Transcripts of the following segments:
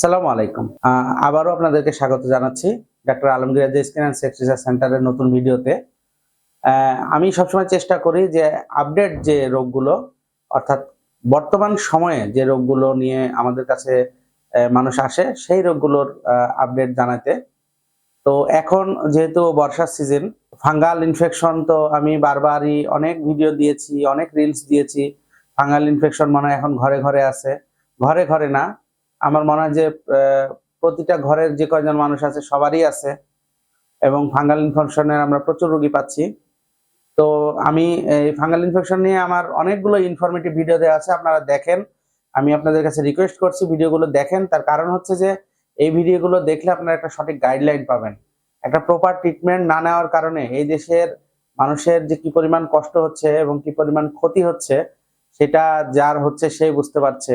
সালামু আলাইকুম। আবারও আপনাদেরকে স্বাগত জানাচ্ছি doctor Alamgir skin and sex research সেন্টারের নতুন ভিডিওতে। আমি সবসময় চেষ্টা করি যে আপডেট যে রোগগুলো, অর্থাৎ বর্তমান সময়ে যে রোগগুলো নিয়ে আমাদের কাছে মানুষ আসে, সেই রোগগুলোর আপডেট জানাতে। তো এখন যেহেতু বর্ষার সিজন, ফাঙ্গাল ইনফেকশন তো আমি বারবারই অনেক ভিডিও দিয়েছি, অনেক রিলস দিয়েছি। ফাঙ্গাল ইনফেকশন মানে এখন ঘরে ঘরে আছে। ঘরে ঘরে না আমার মনে হয় যে প্রতিটা ঘরের যে কয়জন মানুষ আছে সবারই আছে এবং ফাঙ্গাল ইনফেকশনের আমরা প্রচুর রোগী পাচ্ছি। তো আমি এই ফাঙ্গাল ইনফেকশন নিয়ে আমার অনেকগুলো ইনফরমেটিভ ভিডিও দেওয়া আছে, আপনারা দেখেন। আমি আপনাদের কাছে রিকোয়েস্ট করছি ভিডিওগুলো দেখেন। তার কারণ হচ্ছে যে, এই ভিডিওগুলো দেখলে আপনারা একটা সঠিক গাইডলাইন পাবেন। একটা প্রপার ট্রিটমেন্ট না নেওয়ার কারণে এই দেশের মানুষের যে কি পরিমাণ কষ্ট হচ্ছে এবং কি পরিমাণ ক্ষতি হচ্ছে, সেটা যার হচ্ছে সে বুঝতে পারছে।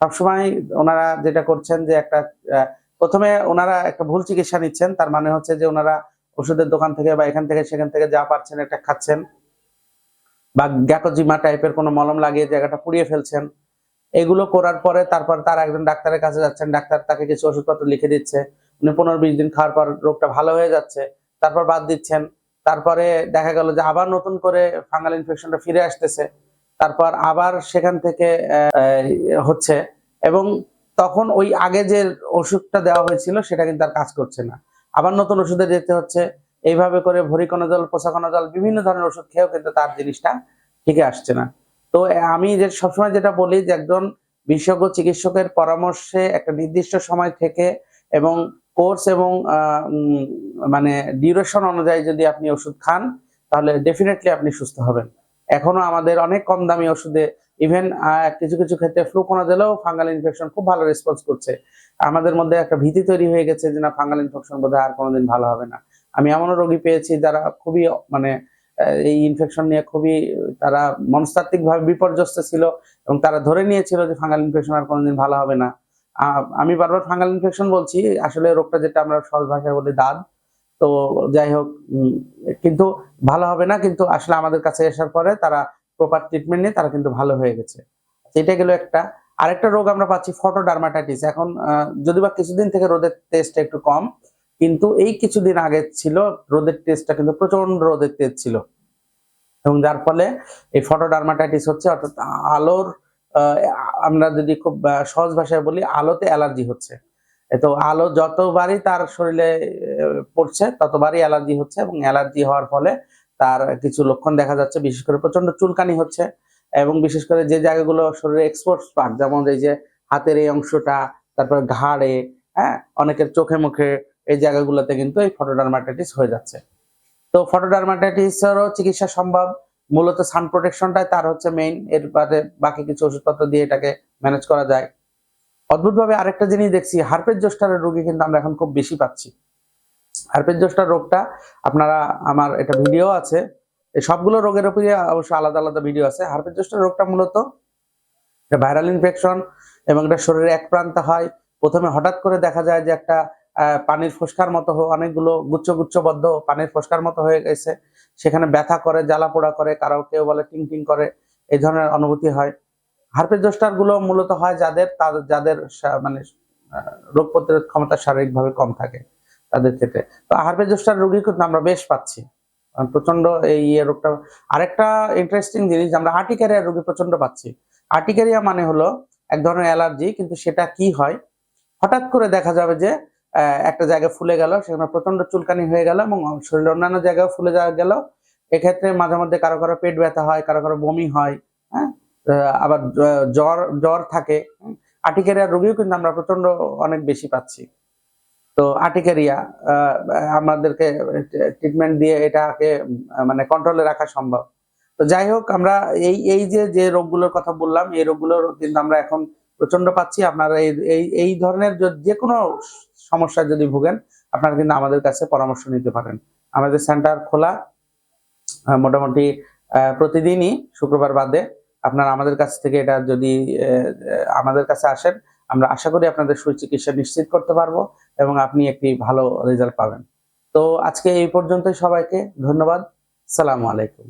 সবসময় ওনারা যেটা করছেন যে একটা প্রথমে ওনারা একটা ভুল চিকিৎসা নিচ্ছেন, তার মানে হচ্ছে যে ওনারা ওষুধের দোকান থেকে বা এখান থেকে সেখান থেকে যা পাচ্ছেন একটা খাচ্ছেন বা গ্যাকোজিমা টাইপের কোনো মলম লাগিয়ে জায়গাটা পুড়িয়ে ফেলছেন। এগুলো করার পরে তারপর তার একজন ডাক্তারের কাছে যাচ্ছেন, ডাক্তার তাকে কিছু ওষুধপত্র লিখে দিচ্ছে। উনি পনেরো বিশ দিন খাওয়ার পর রোগটা ভালো হয়ে যাচ্ছে, তারপর বাদ দিচ্ছেন। তারপরে দেখা গেল যে আবার নতুন করে ফাঙ্গাল ইনফেকশনটা ফিরে আসতেছে। তারপর আবার সেখান থেকে হচ্ছে। এবং তখন ওই আগে যে ওষুধটা দেওয়া হয়েছিল, সেটা কিন্তু আর কাজ করছে না। আবার নতুন ওষুধে যেতে হচ্ছে। এইভাবে করে ভরিকণা জল বিভিন্ন ধরনের ওষুধ খেয়েও কিন্তু তার জিনিসটা ঠিকই আসছে না। তো আমি যে সবসময় যেটা বলি যে একজন বিশেষজ্ঞ চিকিৎসকের পরামর্শে একটা নির্দিষ্ট সময় থেকে এবং কোর্স এবং মানে ডিউরেশন অনুযায়ী যদি আপনি ওষুধ খান, তাহলে ডেফিনেটলি আপনি সুস্থ হবেন। এখনও আমাদের অনেক কম দামি ওষুধে ইভেন কিছু কিছু ক্ষেত্রে ফ্লুকোনা দিলেও ফাঙ্গাল ইনফেকশন খুব ভালো রেসপন্স করছে। আমাদের মধ্যে একটা ভীতি তৈরি হয়ে গেছে যে না ফাঙ্গাল ইনফেকশন বোধহয় আর কোনোদিন ভালো হবে না। আমি এমনও রোগী পেয়েছি যারা খুবই মানে এই ইনফেকশন নিয়ে খুবই, তারা মনস্তাত্ত্বিক ভাবে বিপর্যস্ত ছিল এবং তারা ধরে নিয়েছিল যে ফাঙ্গাল ইনফেকশন আর কোনোদিন ভালো হবে না। আমি বারবার ফাঙ্গাল ইনফেকশন বলছি। আসলে রোগটা যেটা আমরা সহজ ভাষায় বলি দাঁত। তো যাই হোক কিন্তু ভালো হবে না, কিন্তু আসলে আমাদের কাছে আসার পরে তারা প্রপার ট্রিটমেন্ট নিয়ে তারা কিন্তু ভালো হয়ে গেছে। এটা গেল একটা। আরেকটা রোগ আমরা পাচ্ছি ফটোডার্মাটাইটিস এখন যদি বা কিছুদিন থেকে রোদের টেস্টটা একটু কম, কিন্তু এই কিছুদিন আগে ছিল, রোদের টেস্টটা কিন্তু প্রচণ্ড রোদের তেজ ছিল। এবং যার ফলে এই ফটোডার্মাটাইটিস হচ্ছে, অর্থাৎ আলোর আমরা যদি খুব সহজ ভাষায় বলি, আলোতে অ্যালার্জি হচ্ছে। তো আলো যতবারই তার শরীরে পড়ছে, ততবারই অ্যালার্জি হচ্ছে এবং অ্যালার্জি হওয়ার ফলে তার কিছু লক্ষণ দেখা যাচ্ছে। বিশেষ করে প্রচণ্ড চুলকানি হচ্ছে এবং বিশেষ করে যে জায়গাগুলো শরীরে এক্সপোর্ট পার্ট যেমন এই যে হাতের এই অংশটা, তারপর ঘাড়ে হ্যাঁ অনেকের চোখে মুখে, এই জায়গাগুলোতে কিন্তু এই ফটোডার্মাটাইটিস হয়ে যাচ্ছে। তো ফটোডার্মাটাইটিসেরও চিকিৎসা সম্ভব। মূলত সান প্রোটেকশনটাই তার হচ্ছে মেইন এর বাদে বাকি কিছু ওষুধপত্র দিয়ে এটাকে ম্যানেজ করা যায়। অদ্ভুতভাবে আরেকটা জিনিস দেখছি, হার্পের জোস্টারের রোগী কিন্তু আমরা এখন খুব বেশি পাচ্ছি। হার্পের জোস্টার রোগটা, আপনারা, আমার এটা ভিডিও আছে, এই সবগুলো রোগের উপরে অবশ্য আলাদা আলাদা ভিডিও আছে। হার্পের জোস্টার রোগটা মূলত এটা ভাইরাল ইনফেকশন এবং এটা শরীরে এক প্রান্তে হয়। প্রথমে হঠাৎ করে দেখা যায় যে একটা পানির ফোসকার মতো অনেকগুলো গুচ্ছ গুচ্ছবদ্ধ পানির ফোসকার মতো হয়ে গেছে। সেখানে ব্যথা করে জ্বালা পোড়া করে, কারও কেউ বলে টিং টিং করে, এই ধরনের অনুভূতি হয়। হার্পের জোস্টারগুলো মূলত হয় যাদের তাদের যাদের মানে রোগ প্রতিরোধ ক্ষমতা শারীরিকভাবে কম থাকে তাদের ক্ষেত্রে। তো হার্পের জোস্টার রোগী কিন্তু আমরা বেশ পাচ্ছি। প্রচণ্ড এই ইয়ে রোগটা, আরেকটা ইন্টারেস্টিং জিনিস, আমরা আর্টিকারিয়া রোগী প্রচণ্ড পাচ্ছি। আর্টিকারিয়া মানে হলো এক ধরনের অ্যালার্জি, কিন্তু সেটা কি হয়? হঠাৎ করে দেখা যাবে যে একটা জায়গায় ফুলে গেল, সেখানে প্রচণ্ড চুলকানি হয়ে গেল এবং শরীরের অন্যান্য জায়গায় ফুলে যাওয়া গেল। এক্ষেত্রে মাঝে মধ্যে কারও কারও পেট ব্যথা হয়, কারও কারও বমি হয় হ্যাঁ? আবার জ্বর জ্বর থাকে। আর্টিকারিয়া রোগীও কিন্তু আমরা প্রচণ্ড অনেক বেশি পাচ্ছি। তো আর্টিকারিয়া আমাদেরকে ট্রিটমেন্ট দিয়ে এটাকে মানে কন্ট্রোলে রাখা সম্ভব। তো যাই হোক, আমরা এই এই যে যে রোগগুলোর কথা বললাম, এই রোগগুলোর কিন্তু আমরা এখন প্রচণ্ড পাচ্ছি। আপনারা এই এই ধরনের য- কোনো সমস্যায় যদি ভুগেন, আপনারা কিন্তু আমাদের কাছে পরামর্শ নিতে পারেন। আমাদের সেন্টার খোলা মোটামুটি প্রতিদিনই, শুক্রবার বাদে। আপনারা আমাদের কাছ থেকে এটা যদি আমাদের কাছে আসেন, আমরা আশা করি আপনাদের সুচিকিৎসা নিশ্চিত করতে পারব এবং আপনি একটি ভালো রেজাল্ট পাবেন। তো আজকে এই পর্যন্তই সবাইকে, ধন্যবাদ, সালামু আলাইকুম।